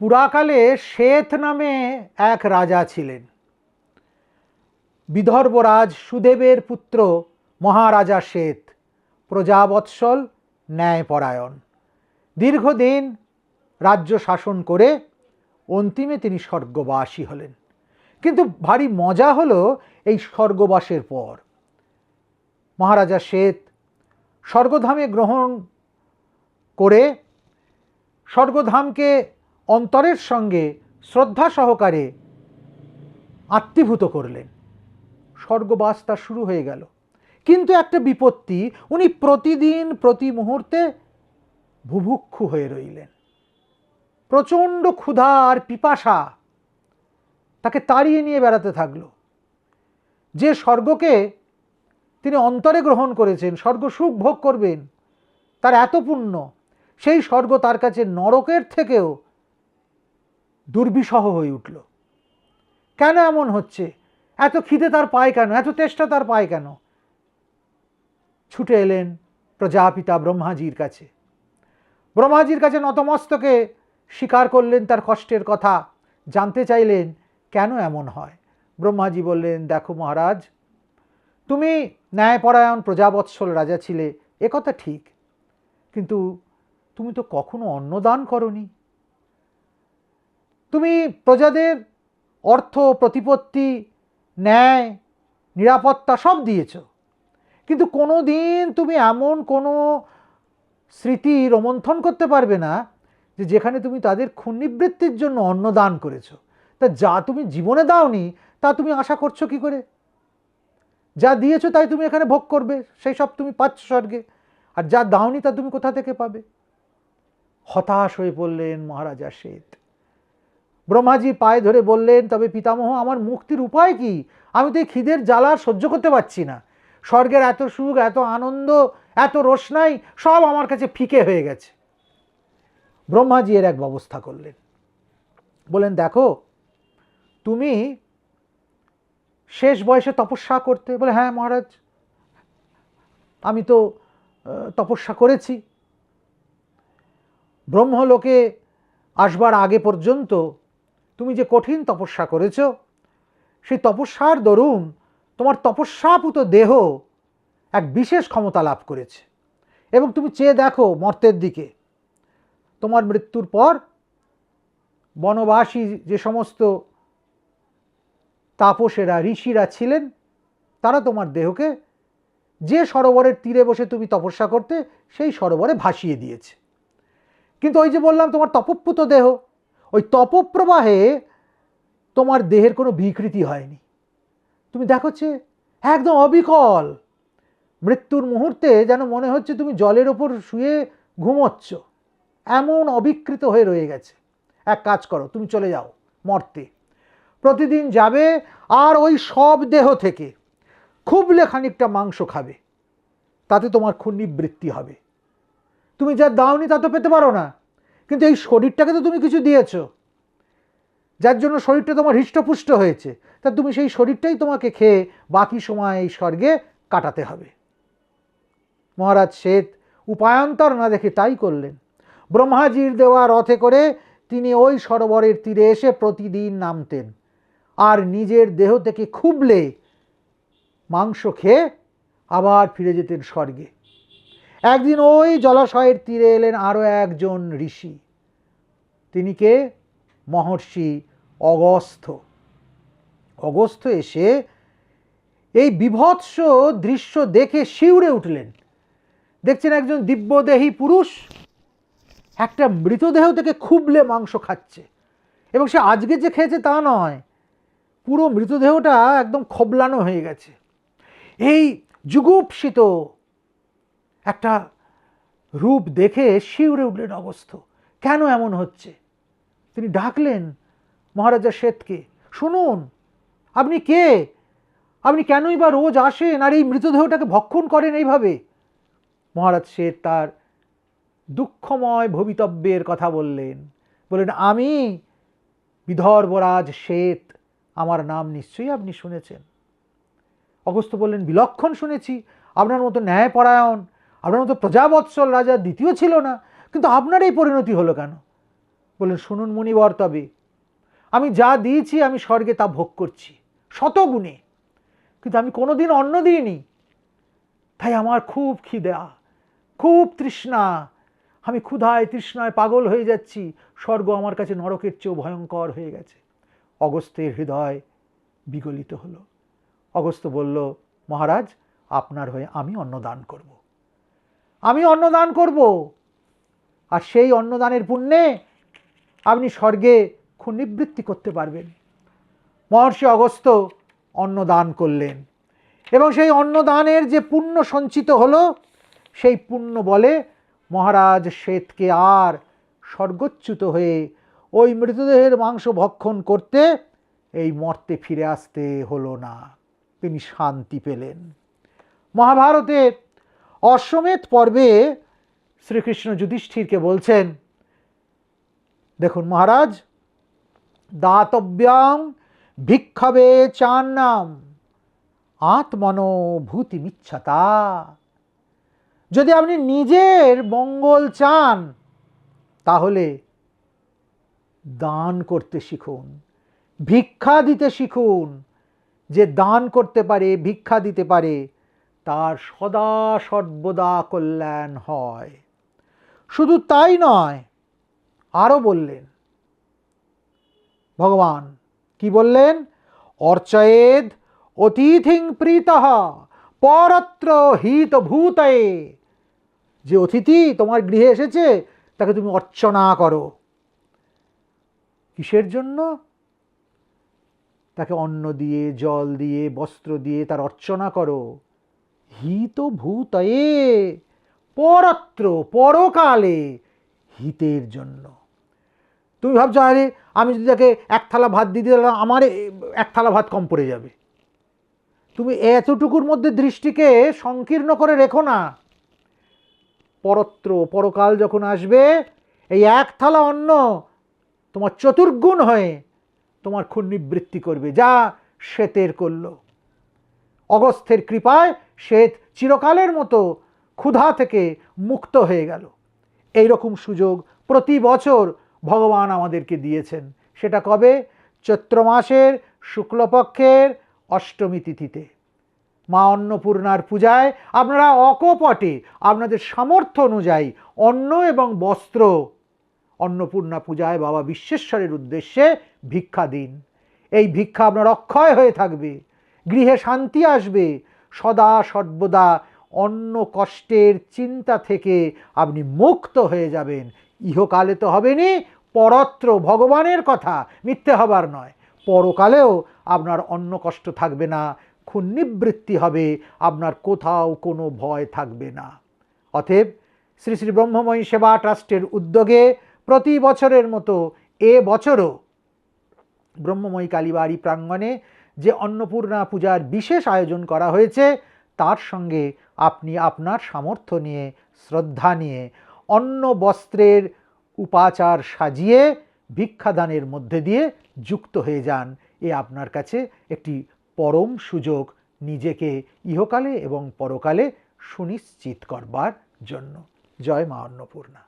পুরাকালে শ্বেত নামে এক রাজা ছিলেন। বিদর্ভরাজ সুদেবের পুত্র মহারাজা শ্বেত, প্রজাবৎসল ন্যায়পরায়ণ। দীর্ঘদিন রাজ্য শাসন করে অন্তিমে তিনি স্বর্গবাসী হলেন। কিন্তু ভারী মজা হলো এই স্বর্গবাসের পর। মহারাজা শ্বেত স্বর্গধামে গ্রহণ করে স্বর্গধামকে অন্তরের সঙ্গে শ্রদ্ধা সহকারে আত্মীভূত করলেন। স্বর্গবাস তার শুরু হয়ে গেল। কিন্তু একটা বিপত্তি, উনি প্রতিদিন, প্রতি মুহূর্তে বুভুক্ষু হয়ে রইলেন। প্রচণ্ড ক্ষুধা আর পিপাসা তাকে তাড়িয়ে নিয়ে বেড়াতে থাকল। যে স্বর্গকে তিনি অন্তরে গ্রহণ করেছেন, স্বর্গ সুখ ভোগ করবেন, তার এত পুণ্য, সেই স্বর্গ তার কাছে নরকের থেকেও দুর্বিষহ হয়ে উঠল। কেন এমন হচ্ছে? এত খিদে তার পায় কেন? এত তেষ্টা তার পায় কেন? ছুটে এলেন প্রজাপিতা ব্রহ্মাজির কাছে। ব্রহ্মাজির কাছে নতমস্তকে স্বীকার করলেন তার কষ্টের কথা। জানতে চাইলেন, কেন এমন হয়? ব্রহ্মাজি বললেন, দেখো মহারাজ, তুমি ন্যায়পরায়ণ প্রজাবৎসল রাজা ছিলে একথা ঠিক। কিন্তু তুমি তো কখনো অন্নদান করনি। তুমি প্রজাদের অর্থ, প্রতিপত্তি, ন্যায়, নিরাপত্তা সব দিয়েছ। কিন্তু কোনো দিন তুমি এমন কোনো স্মৃতি রোমন্থন করতে পারবে না যে যেখানে তুমি তাদের ক্ষুণ্ণিবৃত্তির জন্য অন্নদান করেছ। তা যা তুমি জীবনে দাওনি, তা তুমি আশা করছ কি করে? যা দিয়েছ তাই তুমি এখানে ভোগ করবে, সেই সব তুমি পাচ্ছ স্বর্গে। আর যা দাওনি তা তুমি কোথা থেকে পাবে? হতাশ হয়ে পড়লেন মহারাজা শ্বেত। ব্রহ্মাজি পায়ে ধরে বললেন, তবে পিতামহ, আমার মুক্তির উপায় কি? আমি তো এই খিদের জ্বালা সহ্য করতে পারছি না। স্বর্গের এত সুখ, এত আনন্দ, এত রোশনাই সব আমার কাছে ফিকে হয়ে গেছে। ব্রহ্মাজি এর এক ব্যবস্থা করলেন। বলেন দেখো, তুমি শেষ বয়সে তপস্যা করতে বলে হ্যাঁ মহারাজ, আমি তো তপস্যা করেছি। ব্রহ্মলোকে আসবার আগে পর্যন্ত তুমি যে কঠিন তপস্যা করেছ, সেই তপস্যার দরুন তোমার তপস্যাপুত দেহ এক বিশেষ ক্ষমতা লাভ করেছে। এবং তুমি চেয়ে দেখো মর্তের দিকে। তোমার মৃত্যুর পর বনবাসী যে সমস্ত তাপসেরা ঋষিরা ছিলেন, তারা তোমার দেহকে যে সরোবরের তীরে বসে তুমি তপস্যা করতে, সেই সরোবরে ভাসিয়ে দিয়েছে। কিন্তু ওই যে বললাম তোমার তপপ্লুত দেহ ওই তপপ্রবাহে তোমার দেহের কোনো বিকৃতি হয়নি। তুমি দেখোচ্ছে একদম অবিকল। মৃত্যুর মুহূর্তে যেন মনে হচ্ছে তুমি জলের ওপর শুয়ে ঘুমোচ্ছ। এমন অবিকৃত হয়ে রয়ে গেছে। এক কাজ করো, তুমি চলে যাও মর্তে। প্রতিদিন যাবে আর ওই সব দেহ থেকে খুবলে খানিকটা মাংস খাবে। তাতে তোমার খুন নিবৃত্তি হবে। তুমি যা দাওনি তা তো পেতে পারো না। কিন্তু এই শরীরটাকে তো তুমি কিছু দিয়েছ। যার জন্য শরীরটা তোমার হৃষ্টপুষ্ট হয়েছে। তা তুমি সেই শরীরটাই তোমাকে খেয়ে বাকি সময় এই স্বর্গে কাটাতে হবে। মহারাজ শ্বেত উপায়ান্তর না দেখে তাই করলেন। ব্রহ্মাজির দেওয়া রথে করে তিনি ওই সরোবরের তীরে এসে প্রতিদিন নামতেন। আর নিজের দেহ থেকে খুবলে মাংস খেয়ে আবার ফিরে যেতেন স্বর্গে। একদিন ওই জলাশয়ের তীরে এলেন আরও একজন ঋষি। তিনি কে? মহর্ষি অগস্থ। অগস্থ এসে এই বিভৎস দৃশ্য দেখে শিউরে উঠলেন। দেখছেন একজন দিব্যদেহী পুরুষ, একটা মৃতদেহ থেকে খুবলে মাংস খাচ্ছে। এবং সে আজকে যে খেয়েছে তা নয়, পুরো মৃতদেহটা একদম খবলানো হয়ে গেছে। এই যুগুপসিত একটা রূপ দেখে শিউরে উঠলেন অবস্থ কেন এমন হচ্ছে? তিনি ডাকলেন মহারাজা শ্বেতকে, শুনুন, আপনি কে? আপনি কেনই বা রোজ আসেন আর এই মৃতদেহটাকে ভক্ষণ করেন এইভাবে? মহারাজ শ্বেত তার দুঃখময় ভবিতব্যের কথা বললেন। বললেন, আমি বিদর্ভরাজ শ্বেত, আমার নাম নিশ্চয়ই আপনি শুনেছেন। অগস্ত্য বললেন, বিলক্ষণ শুনেছি। আপনার মতো ন্যায়পরায়ণ আপনার মতো প্রজাবৎসল রাজা দ্বিতীয় ছিল না, কিন্তু আপনার এই পরিণতি হলো কেন? বললেন, শুনুন মুনিবর, তবে আমি যা দিয়েছি আমি স্বর্গে তা ভোগ করছি, শতগুণে। কিন্তু আমি কোনোদিন অন্ন দিইনি। তাই আমার খুব খিদা, খুব তৃষ্ণা। আমি ক্ষুধায় তৃষ্ণায় পাগল হয়ে যাচ্ছি, স্বর্গ আমার কাছে নরকের চেয়েও ভয়ঙ্কর হয়ে গেছে। অগস্তের হৃদয় বিগলিত হলো। অগস্ত্য বলল, মহারাজ, আপনার হয়ে আমি অন্নদান করব। আমি অন্নদান করব। আর সেই অন্নদানের পুণ্যে আপনি স্বর্গে ক্ষুনিবৃত্তি করতে পারবেন। মহর্ষি অগস্ত্য অন্নদান করলেন এবং সেই অন্নদানের যে পুণ্য সঞ্চিত হলো, সেই পুণ্য বলে মহারাজ শ্বেতকে আর স্বর্গচ্যুত হয়ে ওই মৃতদেহের মাংস ভক্ষণ করতে এই মর্তে ফিরে আসতে হলো না। তিনি শান্তি পেলেন। মহাভারতে অশ্বমেধ পর্বে শ্রীকৃষ্ণ যুধিষ্ঠিরকে বলছেন, দেখুন মহারাজ, দাতব্যাং ভিক্ষবে চান চান্নাম, আত্মনোভূতিমিচ্ছতা। যদি আপনি নিজের মঙ্গল চান, তাহলে দান করতে শিখুন, ভিক্ষা দিতে শিখুন। যে দান করতে পারে, ভিক্ষা দিতে পারে তার সদা সর্বদা কল্যাণ হয়। শুধু তাই নয়, আরও বললেন, ভগবান, কি বললেন? অর্চয়েদ অতিথিং প্রীতঃ পরত্র হিত ভূতয়ে যে অতিথি তোমার গৃহে এসেছে, তাকে তুমি অর্চনা করো। কিসের জন্য? তাকে অন্ন দিয়ে, জল দিয়ে, বস্ত্র দিয়ে তার অর্চনা করো। হিত ভূতয়ে, পরত্র পরকালে হিতের জন্য। তুমি ভাবছ, আরে, আমি যদি তাকে এক থালা ভাত দিয়ে দিলাম আমার এক থালা ভাত কম পড়ে যাবে। তুমি এতটুকুর মধ্যে দৃষ্টিকে সংকীর্ণ করে রেখো না। পরত্র পরকাল যখন আসবে, এই এক থালা অন্ন তোমার চতুর্গুণ হয়ে তোমার ক্ষুণ্ণিবৃত্তি করবে, যা শ্বেতের করল অগস্থের কৃপায় শ্বেত চিরকালের মতো ক্ষুধা থেকে মুক্ত হয়ে গেল। এই রকম সুযোগ প্রতি বছর ভগবান আমাদেরকে দিয়েছেন। সেটা কবে? চৈত্র মাসের শুক্লপক্ষের অষ্টমী তিথিতে। মা অন্নপূর্ণার পূজায় আপনারা অকপটে আপনাদের সামর্থ্য অনুযায়ী অন্ন এবং বস্ত্র অন্নপূর্ণা পূজায় বাবা বিশ্বেশ্বরের উদ্দেশ্যে ভিক্ষা দিন। এই ভিক্ষা আপনার অক্ষয় হয়ে থাকবে। গৃহে শান্তি আসবে। সদা সর্বদা অন্য কষ্টের চিন্তা থেকে আপনি মুক্ত হয়ে যাবেন। ইহকালে তো হবেনি, পরত্র ভগবানের কথা, মিথ্যে হবার নয়। পরকালেও আপনার অন্য কষ্ট থাকবে না ক্ষুণ্ণিবৃত্তি হবে, আপনার কোথাও কোনো ভয় থাকবে না। অতএব শ্রী শ্রী ব্রহ্মময়ী সেবা ট্রাস্টের উদ্যোগে প্রতি বছরের মতো এ বছরও ব্রহ্মময়ী কালীবাড়ি প্রাঙ্গণে যে অন্নপূর্ণা পূজার বিশেষ আয়োজন করা হয়েছে, তার সঙ্গে আপনি আপনার সামর্থ্য নিয়ে, শ্রদ্ধা নিয়ে অন্ন বস্ত্রের উপাচার সাজিয়ে, ভিক্ষাদানের মধ্যে দিয়ে যুক্ত হয়ে যান। এ আপনার কাছে একটি পরম সুযোগ নিজেকে ইহকালে এবং পরকালে সুনিশ্চিত করবার জন্য। জয় মা অন্নপূর্ণা।